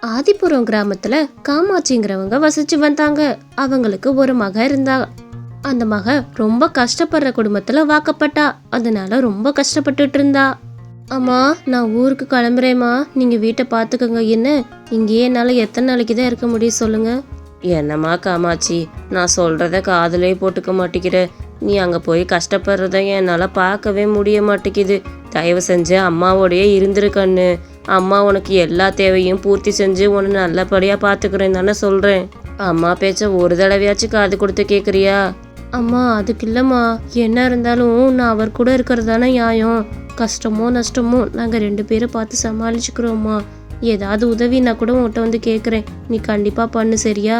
ஆதிபுரம் கிராமத்துல காமாட்சிங்கிறவங்க வசிச்சு வந்தாங்க. அவங்களுக்கு ஒரு மக இருந்தா. அந்த மக ரொம்ப கஷ்டப்படுற குடும்பத்துல வாக்கப்பட்டா. அதனால ரொம்ப கஷ்டப்பட்டுட்டு இருந்தா அம்மா நான் ஊருக்கு கிளம்புறேம்மா. நீங்க வீட்டை பார்த்துக்கோங்க என்ன? இங்கேயே என்னால எத்தனை நாளைக்கு தான் இருக்க முடியும் சொல்லுங்க. என்னம்மா காமாட்சி நான் சொல்றத காதலே போட்டுக்க மாட்டேங்கிற. நீ அங்க போய் கஷ்டப்படுறத என்னால பார்க்கவே முடிய மாட்டேங்குது. தயவு செஞ்சு அம்மாவோடையே இருந்திருக்கன்னு அம்மா உனக்கு எல்லா தேவையும் பூர்த்தி செஞ்சு உன்னை நல்லபடியாக பார்த்துக்கிறேன் தானே சொல்கிறேன் அம்மா பேச்ச ஒரு தடவையாச்சும் காது கொடுத்து கேட்குறியா அம்மா அதுக்கு இல்லைம்மா. என்ன இருந்தாலும் நான் அவர் கூட இருக்கிறது தானே நியாயம். கஷ்டமோ நஷ்டமோ நாங்கள் ரெண்டு பேரும் பார்த்து சமாளிச்சுக்கிறோம்மா. ஏதாவது உதவி நான் கூட உன்கிட்ட வந்து கேட்குறேன் நீ கண்டிப்பாக பண்ணு சரியா?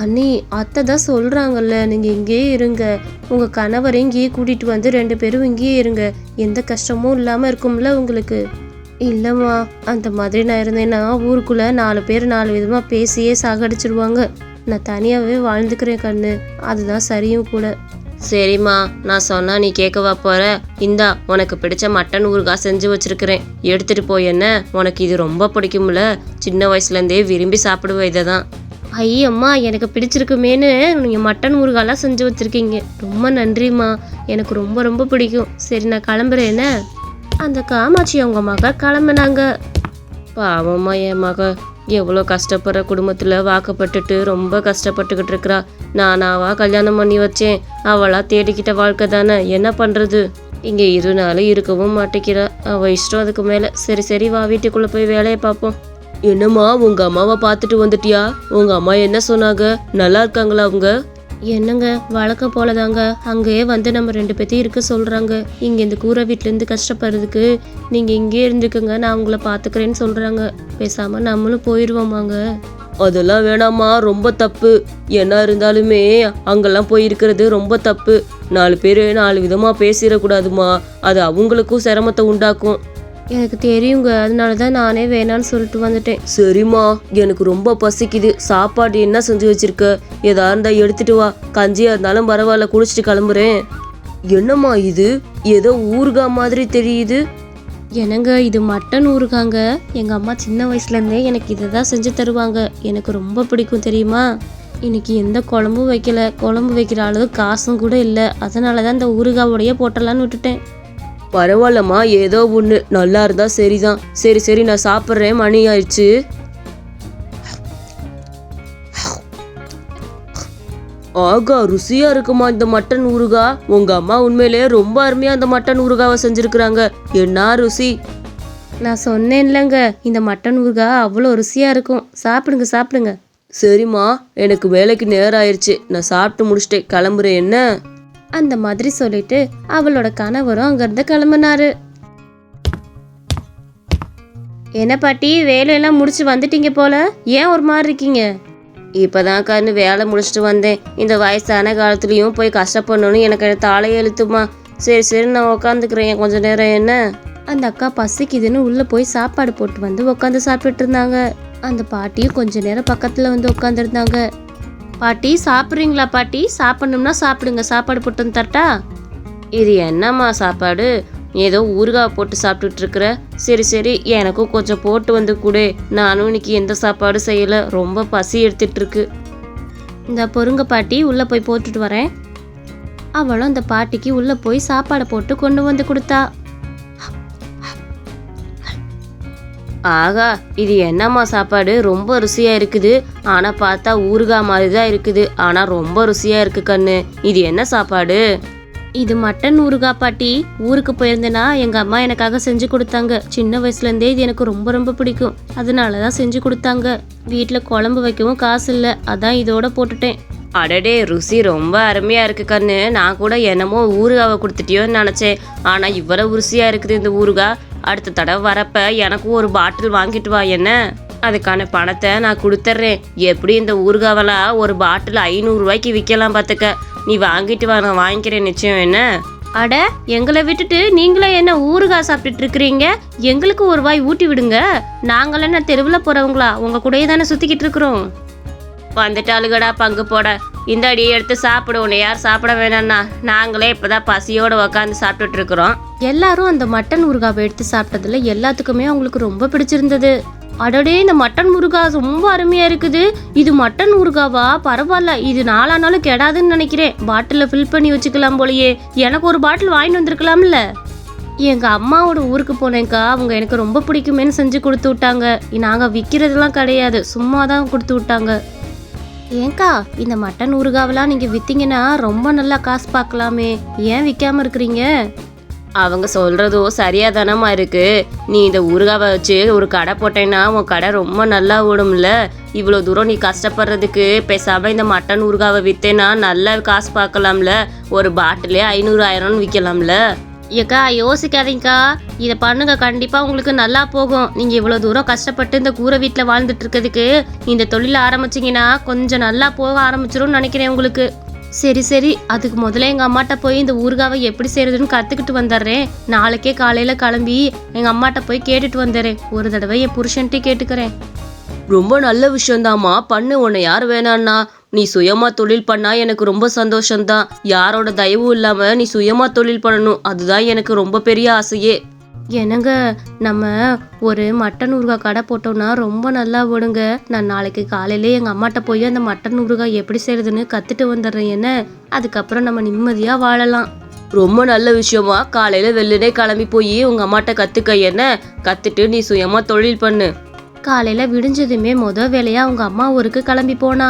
அண்ணி அத்தை தான் சொல்கிறாங்கல்ல நீங்கள் இங்கேயே இருங்க. உங்கள் கணவரை இங்கேயே கூட்டிகிட்டு வந்து ரெண்டு பேரும் இங்கேயே இருங்க. எந்த கஷ்டமும் இல்லாமல் இருக்கும்ல உங்களுக்கு? இல்லைம்மா அந்த மாதிரி நான் இருந்தேன்னா ஊருக்குள்ள நாலு பேர் நாலு விதமா பேசியே சாகடிச்சிடுவாங்க நான் தனியாவே வாழ்ந்துக்கிறேன் கண்ணு. அதுதான் சரியும் கூட. சரிம்மா நான் சொன்னா நீ கேட்கவா போற? இந்தா உனக்கு பிடிச்ச மட்டன் ஊறுகாய் செஞ்சு வச்சிருக்கிறேன். எடுத்துட்டு போய் என்ன? உனக்கு இது ரொம்ப பிடிக்கும்ல. சின்ன வயசுல இருந்தே விரும்பி சாப்பிடுவேன் இதை தான் ஐயம்மா எனக்கு பிடிச்சிருக்குமேனு நீங்க மட்டன் ஊறுகாலாம் செஞ்சு வச்சிருக்கீங்க. ரொம்ப நன்றிம்மா. எனக்கு ரொம்ப ரொம்ப பிடிக்கும். சரி நான் கிளம்புறேன் என்ன? அந்த காமாட்சி அவங்க மக கிளம்புனாங்க. பாவம்மா என் மக எவ்வளோ கஷ்டப்படுற குடும்பத்தில் வாக்கப்பட்டுட்டு ரொம்ப கஷ்டப்பட்டுக்கிட்டு இருக்கிறா. நானாவா கல்யாணம் பண்ணி வச்சேன். அவளா தேடிக்கிட்ட வாழ்க்கை தானே என்ன பண்ணுறது இங்கே இரு நாளும் இருக்கவும் மாட்டேங்கிறா அவள் இஷ்டம் அதுக்கு மேலே. சரி சரி வா வீட்டுக்குள்ளே போய் வேலையை பார்ப்போம். என்னம்மா உங்கள் அம்மாவை பார்த்துட்டு வந்துட்டியா? உங்கள் அம்மா என்ன சொன்னாங்க? நல்லா இருக்காங்களா அவங்க? என்னங்க வழக்கம் போலதாங்க. அங்கேயே வந்து நம்ம ரெண்டு பேத்தையும் இருக்க சொல்றாங்க. இங்க இந்த கூரை வீட்ல இருந்து கஷ்டப்படுறதுக்கு நீங்க இங்கேயே இருந்துக்குங்க நான் உங்களை பாத்துக்கிறேன்னு சொல்றாங்க. பேசாம நம்மளும் போயிடுவோமாங்க அதெல்லாம் வேணாம்மா ரொம்ப தப்பு. என்ன இருந்தாலுமே அங்கெல்லாம் போய் இருக்கிறது ரொம்ப தப்பு. நாலு பேர் நாலு விதமா பேசிடக்கூடாதுமா. அது அவங்களுக்கும் சிரமத்தை உண்டாக்கும். எனக்கு தெரியுங்க அதனால தான் நானே வேணான்னு சொல்லிட்டு வந்துட்டேன். சரிம்மா எனக்கு ரொம்ப பசிக்குது. சாப்பாடு என்ன செஞ்சு வச்சிருக்க? ஏதா இருந்தா எடுத்துட்டு வா. கஞ்சியா இருந்தாலும் பரவாயில்ல குடிச்சிட்டு கிளம்புறேன். என்னம்மா இது? ஏதோ ஊறுகாய் மாதிரி தெரியுது. என்னங்க இது மட்டன் ஊறுகாங்க. எங்க அம்மா சின்ன வயசுல இருந்தே எனக்கு இதை தான் செஞ்சு தருவாங்க. எனக்கு ரொம்ப பிடிக்கும் தெரியுமா? இன்னைக்கு எந்த குழம்பும் வைக்கல. குழம்பு வைக்கிற அளவு காசும் கூட இல்லை. அதனால தான் இந்த ஊறுகாவோடையே போட்டலான்னு விட்டுட்டேன். பரவாயில்லம்மா ஏதோ ஒன்று நல்லா இருந்தா சரிதான். சரி சரி நான் சாப்பிட்றேன். மணி ஆயிடுச்சு. ஆகா ருசியா இருக்குமா இந்த மட்டன் ஊறுகா? உங்க அம்மா உண்மையிலேயே ரொம்ப அருமையா அந்த மட்டன் ஊறுகாவை செஞ்சிருக்கிறாங்க. என்ன ருசி? நான் சொன்னேன்லங்க இந்த மட்டன் ஊறுகா அவ்வளோ ருசியா இருக்கும். சாப்பிடுங்க சாப்பிடுங்க. சரிம்மா எனக்கு வேலைக்கு நேரம் ஆயிடுச்சு நான் சாப்பிட்டு முடிச்சிட்டேன். கிளம்புறேன். என்ன? அந்த மாதிரி சொல்லிட்டு அவளோட கணவரும் அங்கேருந்து கிளம்புனாரு. என்ன பாட்டி வேலையெல்லாம் முடிச்சு வந்துட்டீங்க போல? ஏன் ஒரு மாதிரி இருக்கீங்க? இப்போதான் கண்ணு வேலை முடிச்சுட்டு வந்தேன். இந்த வயசான காலத்துலேயும் போய் கஷ்டப்படணும்னு எனக்கு தாளையை எழுத்துமா? சரி சரி நான் உட்காந்துக்கிறேன் கொஞ்ச நேரம் என்ன? அந்த அக்கா பசிக்குதுன்னு உள்ளே போய் சாப்பாடு போட்டு வந்து உட்காந்து சாப்பிட்டுட்டு இருந்தாங்க. அந்த பாட்டியும் கொஞ்ச நேரம் பக்கத்தில் வந்து உட்காந்துருந்தாங்க பாட்டி சாப்பிட்றீங்களா பாட்டி? சாப்பிடணும்னா சாப்பிடுங்க. சாப்பாடு போட்டு வந்து தரட்டா? இது என்னம்மா சாப்பாடு? ஏதோ ஊறுகாய் போட்டு சாப்பிட்டுட்டு இருக்கிற சரி சரி எனக்கும் கொஞ்சம் போட்டு வந்து கொடு. நானும் இன்னைக்கு எந்த சாப்பாடு செய்யலை. ரொம்ப பசி எடுத்துட்டுருக்கு இந்த பொருங்க பாட்டி உள்ளே போய் போட்டுட்டு வரேன். அவளும் அந்த பாட்டிக்கு உள்ளே போய் சாப்பாடை போட்டு கொண்டு வந்து கொடுத்தா. ஆகா இது என்னம்மா சாப்பாடு? ரொம்ப ருசியா இருக்குது. ஆனா பார்த்தா ஊறுகாய் மாதிரி தான் இருக்குது. ஆனா ரொம்ப ருசியா இருக்கு கண்ணு. இது என்ன சாப்பாடு? இது மட்டன் ஊறுகாய் பாட்டி. ஊருக்கு போயிருந்தேனா எங்க அம்மா எனக்காக செஞ்சு கொடுத்தாங்க. சின்ன வயசுல இருந்தே இது எனக்கு ரொம்ப ரொம்ப பிடிக்கும். அதனால தான் செஞ்சு கொடுத்தாங்க. வீட்ல குழம்பு வைக்கவும் காசு இல்லை. அதான் இதோட போட்டுட்டேன். அடடே ருசி ரொம்ப அருமையா இருக்கு கண்ணு. நான் கூட என்னமோ ஊறுகாவை கொடுத்துட்டியோன்னு நினைச்சேன். ஆனா இவ்வளவு ருசியா இருக்குது இந்த ஊறுகாய். அடுத்த தடவை வரப்ப எனக்கும் ஒரு பாட்டில் வாங்கிட்டு வா என்ன? அதுக்கான பணத்தை நான் கொடுத்துட்றேன் எப்படி இந்த ஊறுகாவெல்லாம் ஒரு பாட்டில் ஐநூறுரூவாய்க்கு விற்கலாம் பார்த்துக்க. நீ வாங்கிட்டு வா நான் வாங்கிக்கிறேன் நிச்சயம் என்ன? அட எங்களை விட்டுட்டு நீங்களே என்ன ஊறுகாய் சாப்பிட்டுட்டு இருக்கிறீங்க? எங்களுக்கு ஒரு வாய் ஊட்டி விடுங்க. நாங்கள் என்ன தெருவில் போறவங்களா? உங்க கூடயே தானே சுத்திக்கிட்டு இருக்கிறோம். வந்துட்டாளுகடா பங்கு போட. இந்தாடி எடுத்து சாப்பிடுவோம் யார் சாப்பிட வேணாம்னா நாங்களே இப்பதான் பசியோடு உக்காந்து சாப்பிட்டுட்டு எல்லாரும் அந்த மட்டன் முருகாவை எடுத்து சாப்பிட்டதுல எல்லாத்துக்குமே அவங்களுக்கு ரொம்ப பிடிச்சிருந்தது. அடடே இந்த மட்டன் முருகா ரொம்ப அருமையா இருக்குது. இது மட்டன் முருகாவா? பரவாயில்ல இது நாலா நாளும் கெடாதுன்னு நினைக்கிறேன். பாட்டிலில் ஃபில் பண்ணி வச்சுக்கலாம் போலயே. எனக்கு ஒரு பாட்டில் வாங்கிட்டு வந்திருக்கலாம்ல. எங்க அம்மாவோட ஊருக்கு போனேன்க்கா. அவங்க எனக்கு ரொம்ப பிடிக்குமேன்னு செஞ்சு கொடுத்து விட்டாங்க. நாங்க விற்கிறதுலாம் கிடையாது. சும்மா தான் கொடுத்து விட்டாங்க. ஏங்கா இந்த மட்டன் ஊறுகாவெல்லாம் நீங்க வித்தீங்கன்னா ரொம்ப நல்லா காசு பார்க்கலாமே. ஏன் விற்காம இருக்கிறீங்க? அவங்க சொல்கிறதோ சரியா தானம்மா இருக்கு. நீ இந்த ஊறுகாவை வச்சு ஒரு கடை போட்டேன்னா உன் கடை ரொம்ப நல்லா ஓடும்ல. இவ்வளோ தூரம் நீ கஷ்டப்படுறதுக்கு பேசாம இந்த மட்டன் ஊறுகாவை வித்தேன்னா நல்லா காசு பார்க்கலாம்ல. ஒரு பாட்டிலே ஐநூறு ஆயிரம்னு விற்கலாம்ல ஏக்கா யோசிக்காதீங்கக்கா. இதை பண்ணுங்க கண்டிப்பா உங்களுக்கு நல்லா போகும். நீங்க இவ்வளோ தூரம் கஷ்டப்பட்டு இந்த கூரை வீட்டில் வாழ்ந்துட்டு இருக்கிறதுக்கு இந்த தொழிலை ஆரம்பிச்சிங்கன்னா கொஞ்சம் நல்லா போக ஆரம்பிச்சிரும்னு நினைக்கிறேன் உங்களுக்கு. சரி சரி. அதுக்கு முதல்ல எங்கள் அம்மாட்ட போய் இந்த ஊறுகாவை எப்படி செய்யறதுன்னு கற்றுக்கிட்டு வந்துடுறேன். நாளைக்கே காலையில் கிளம்பி எங்கள் அம்மாட்ட போய் கேட்டுட்டு வந்துடுறேன். ஒரு தடவை என் புருஷன்ட்டே கேட்டுக்கிறேன். ரொம்ப நல்ல விஷயம்தாம்மா. பண்ணு உன்னை யார் வேணான்னா. நீ சுயமா தொழில் பண்ணா எனக்கு ரொம்ப சந்தோஷம்தான். யாரோட தயவும் இல்லாம நீ சுயமா தொழில் பண்ணணும். அதுதான் எனக்கு ரொம்ப பெரிய ஆசையே. என்னங்க நம்ம ஒரு மட்டன் ஊறுகாய் கடை போட்டோம்னா ரொம்ப நல்லா ஓடுங்க. நான் நாளைக்கு காலையிலே எங்கள் அம்மாட்ட போய் அந்த மட்டன் ஊறுகாய் எப்படி செய்யறதுன்னு கற்றுட்டு வந்துடுறேன் என்ன? அதுக்கப்புறம் நம்ம நிம்மதியாக வாழலாம். ரொம்ப நல்ல விஷயமா. காலையில வெள்ளனே கிளம்பி போய் உங்க அம்மாட்ட கத்துக்க என்ன? கத்துட்டு நீ சுயமா தொழில் பண்ணு. காலையில் விடிஞ்சதுமே முத வேலையாக அவங்க அம்மா ஊருக்கு கிளம்பி போனா.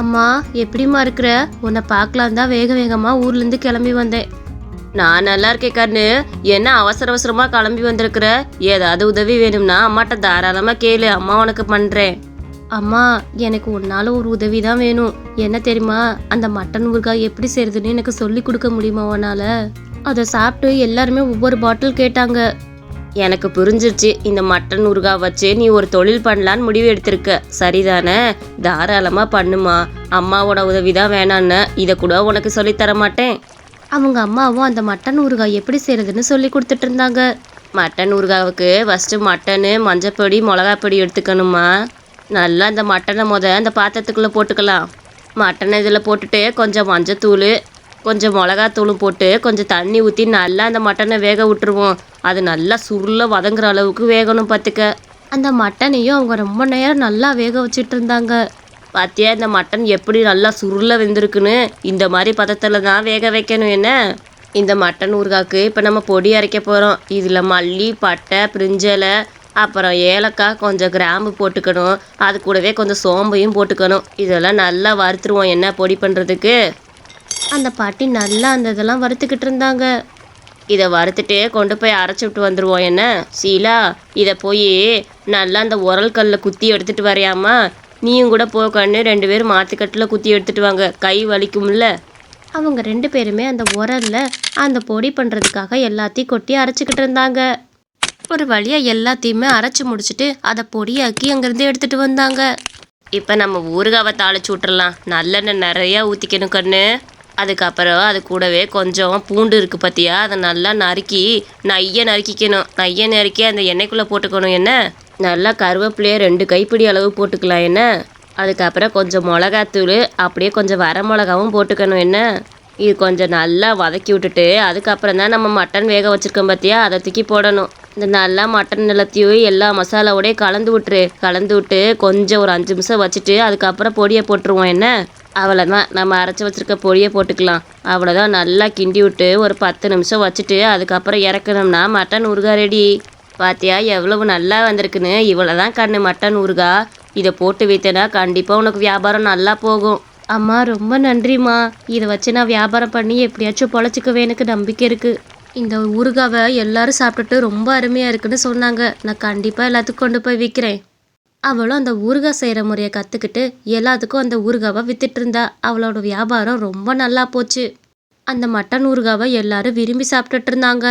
அம்மா எப்படிம்மா இருக்கிற? உன்னை பார்க்கலாம் தான் வேக வேகமாக ஊர்லேருந்து கிளம்பி வந்தேன். நான் நல்லா இருக்கேன் கண்ணு. என்ன அவசர அவசரமாக கிளம்பி வந்திருக்கிற? ஏதாவது உதவி வேணும்னா அம்மாட்ட தாராளமாக கேளு. அம்மா உனக்கு பண்ணுறேன் அம்மா எனக்கு உன்னால ஒரு உதவி தான் வேணும். என்ன தெரியுமா? அந்த மட்டன் ஊறுகாய் எப்படி செய்யறதுன்னு எனக்கு சொல்லி கொடுக்க முடியுமா உன்னால்? அதை சாப்பிட்டு எல்லாருமே ஒவ்வொரு பாட்டில் கேட்டாங்க. எனக்கு புரிஞ்சிருச்சு. இந்த மட்டன் ஊறுகாய் வச்சு நீ ஒரு தொழில் பண்ணலான்னு முடிவு எடுத்திருக்க. சரிதானே? தாராளமா பண்ணுமா. அம்மாவோட உதவி தான் வேணான்னு. இதை கூட உனக்கு சொல்லித் தர மாட்டேன். அவங்க அம்மாவும் அந்த மட்டன் ஊறுகாய் எப்படி செய்யறதுன்னு சொல்லி கொடுத்துட்டு இருந்தாங்க. மட்டன் ஊறுகாவுக்கு ஃபஸ்ட்டு மட்டனு மஞ்சப்பொடி மிளகாப்பொடி எடுத்துக்கணுமா? நல்லா அந்த மட்டனை முத அந்த பாத்திரத்துக்குள்ளே போட்டுக்கலாம். மட்டனை இதில் போட்டுட்டு கொஞ்சம் மஞ்சத்தூள் கொஞ்சம் மிளகாத்தூளும் போட்டு கொஞ்சம் தண்ணி ஊற்றி நல்லா அந்த மட்டனை வேக விட்டுருவோம். அது நல்லா சுருள வதங்குற அளவுக்கு வேகணும் பார்த்துக்க அந்த மட்டனையும் அவங்க ரொம்ப நேரம் நல்லா வேக வச்சிட்டு இருந்தாங்க. பாத்தியா இந்த மட்டன் எப்படி நல்லா சுருள வெந்திருக்குன்னு? இந்த மாதிரி பதத்தில் தான் வேக வைக்கணும் என்ன? இந்த மட்டன் ஊறுகாய்க்கு இப்போ நம்ம பொடி அரைக்க போகிறோம் இதில் மல்லி பட்டை பிரிஞ்சலை அப்புறம் ஏலக்காய் கொஞ்சம் கிராம்பு போட்டுக்கணும். அது கூடவே கொஞ்சம் சோம்பையும் போட்டுக்கணும். இதெல்லாம் நல்லா வறுத்துருவோம் என்ன பொடி பண்ணுறதுக்கு அந்த பாட்டி நல்லா அந்த இதெல்லாம் வறுத்துக்கிட்டு இருந்தாங்க. இதை வறுத்துட்டு கொண்டு போய் அரைச்சி விட்டு வந்துடுவோம் என்ன? சீலா இதை போய் நல்லா அந்த உரல் கல்லில் குத்தி எடுத்துட்டு வரையாமா? நீயும் கூட போ கண்ணு. ரெண்டு பேரும் மாத்துக்கட்டில் குத்தி எடுத்துட்டு வாங்க. கை வலிக்கும்ல. அவங்க ரெண்டு பேருமே அந்த உரல்ல அந்த பொடி பண்றதுக்காக எல்லாத்தையும் கொட்டி அரைச்சிக்கிட்டு இருந்தாங்க. ஒரு வழியா எல்லாத்தையுமே அரைச்சு முடிச்சிட்டு அதை பொடியாக்கி அங்கிருந்து எடுத்துட்டு வந்தாங்க. இப்போ நம்ம ஊறுகாவை தாளிச்சு விட்டுறலாம் நல்லெண்ணெய் நிறையா ஊற்றிக்கணும் கண்ணு. அதுக்கப்புறம் அது கூடவே கொஞ்சம் பூண்டு இருக்குது பார்த்தியா அதை நல்லா நறுக்கி நைய நறுக்கிக்கணும். நைய நறுக்கி அந்த எண்ணெய்க்குள்ளே போட்டுக்கணும். என்ன? நல்லா கருவேப்பிலையே ரெண்டு கைப்பிடி அளவு போட்டுக்கலாம். என்ன? அதுக்கப்புறம் கொஞ்சம் மிளகாத்தூள் அப்படியே கொஞ்சம் வர மிளகாவும் போட்டுக்கணும். என்ன? இது கொஞ்சம் நல்லா வதக்கி விட்டுட்டு அதுக்கப்புறம் தான் நம்ம மட்டன் வேக வச்சுருக்கோம் பார்த்தியா அதை தூக்கி போடணும். இந்த நல்லா மட்டன் எல்லாத்தையும் எல்லா மசாலாவோடய கலந்து விட்டுரு. கலந்து விட்டு கொஞ்சம் ஒரு அஞ்சு நிமிஷம் வச்சுட்டு அதுக்கப்புறம் பொடியை போட்டுருவோம். என்ன? அவ்வளோதான் நம்ம அரைச்சி வச்சுருக்க பொடியை போட்டுக்கலாம். அவ்வளோதான் நல்லா கிண்டி விட்டு ஒரு பத்து நிமிஷம் வச்சுட்டு அதுக்கப்புறம் இறக்கணும்னா மட்டன் ஊறுகாய் ரெடி பாத்தியா? எவ்வளவு நல்லா வந்திருக்குன்னு. இவ்வளோ தான் கண்ணு. மட்டன் ஊறுகாய் இதை போட்டு வைத்தேன்னா கண்டிப்பாக உனக்கு வியாபாரம் நல்லா போகும். அம்மா ரொம்ப நன்றிம்மா. இதை வச்சு நான் வியாபாரம் பண்ணி எப்படியாச்சும் பொழைச்சிக்கவே எனக்கு நம்பிக்கை இருக்குது இந்த ஊறுகாவை எல்லாரும் சாப்பிட்டுட்டு ரொம்ப அருமையாக இருக்குன்னு சொன்னாங்க. நான் கண்டிப்பாக எல்லாத்துக்கும் கொண்டு போய் விற்கிறேன் அவளும் அந்த ஊறுகாய் செய்கிற முறையை கற்றுக்கிட்டு எல்லாத்துக்கும் அந்த ஊறுகாவை வித்துட்டு இருந்தா. அவளோட வியாபாரம் ரொம்ப நல்லா போச்சு. அந்த மட்டன் ஊறுகாவை எல்லாரும் விரும்பி சாப்பிட்டுட்டு இருந்தாங்க.